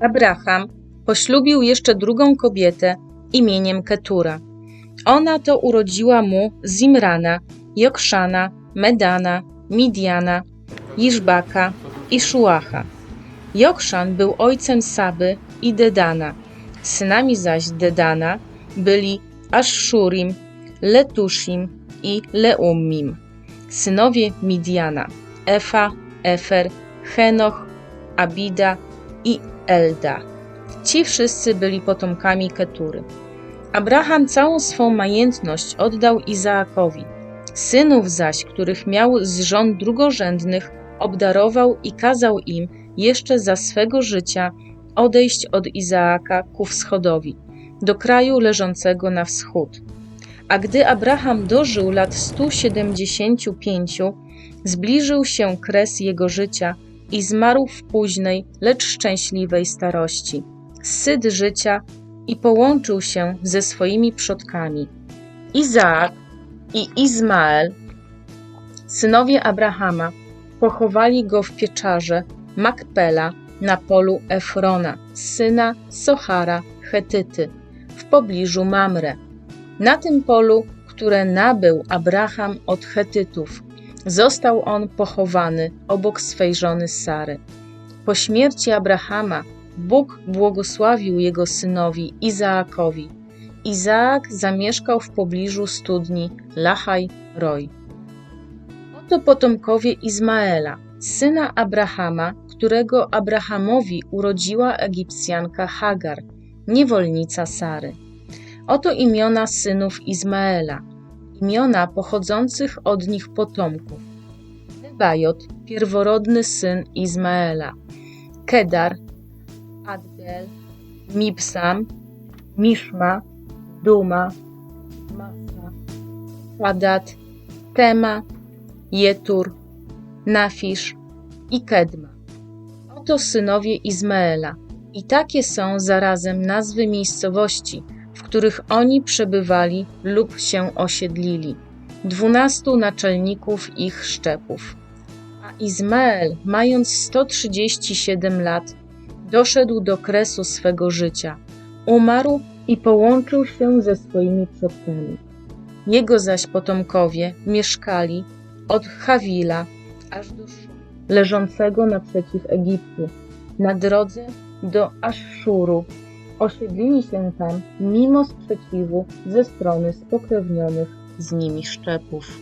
Abraham poślubił jeszcze drugą kobietę imieniem Ketura. Ona to urodziła mu Zimrana, Jokszana, Medana, Midiana, Iżbaka i Szuacha. Jokszan był ojcem Saby i Dedana. Synami zaś Dedana byli Aszszurim, Letuszim i Leummim. Synowie Midiana Efa, Efer, Henoch, Abida i Elda. Ci wszyscy byli potomkami Ketury. Abraham całą swą majętność oddał Izaakowi. Synów zaś, których miał z żon drugorzędnych, obdarował i kazał im jeszcze za swego życia odejść od Izaaka ku wschodowi, do kraju leżącego na wschód. A gdy Abraham dożył lat 175, zbliżył się kres jego życia i zmarł w późnej, lecz szczęśliwej starości. Syd życia i połączył się ze swoimi przodkami. Izaak i Izmael, synowie Abrahama, pochowali go w pieczarze Makpela na polu Efrona, syna Sochara Chetyty, w pobliżu Mamre. Na tym polu, które nabył Abraham od Chetytów, został on pochowany obok swej żony Sary. Po śmierci Abrahama Bóg błogosławił jego synowi Izaakowi. Izaak zamieszkał w pobliżu studni Lachaj Roj. Oto potomkowie Izmaela, syna Abrahama, którego Abrahamowi urodziła Egipcjanka Hagar, niewolnica Sary. Oto imiona synów Izmaela, imiona pochodzących od nich potomków. Nebajot, pierworodny syn Izmaela, Kedar, Adbel, Mibsam, Miszma, Duma, Masa, Hadat, Tema, Jetur, Nafisz i Kedma. Oto synowie Izmaela. I takie są zarazem nazwy miejscowości, których oni przebywali lub się osiedlili. Dwunastu naczelników ich szczepów. A Izmael, mając 137 lat, doszedł do kresu swego życia. Umarł i połączył się ze swoimi przodkami. Jego zaś potomkowie mieszkali od Hawila aż do Szur, leżącego naprzeciw Egiptu, na drodze do Aszszuru. Osiedlili się tam mimo sprzeciwu ze strony spokrewnionych z nimi szczepów.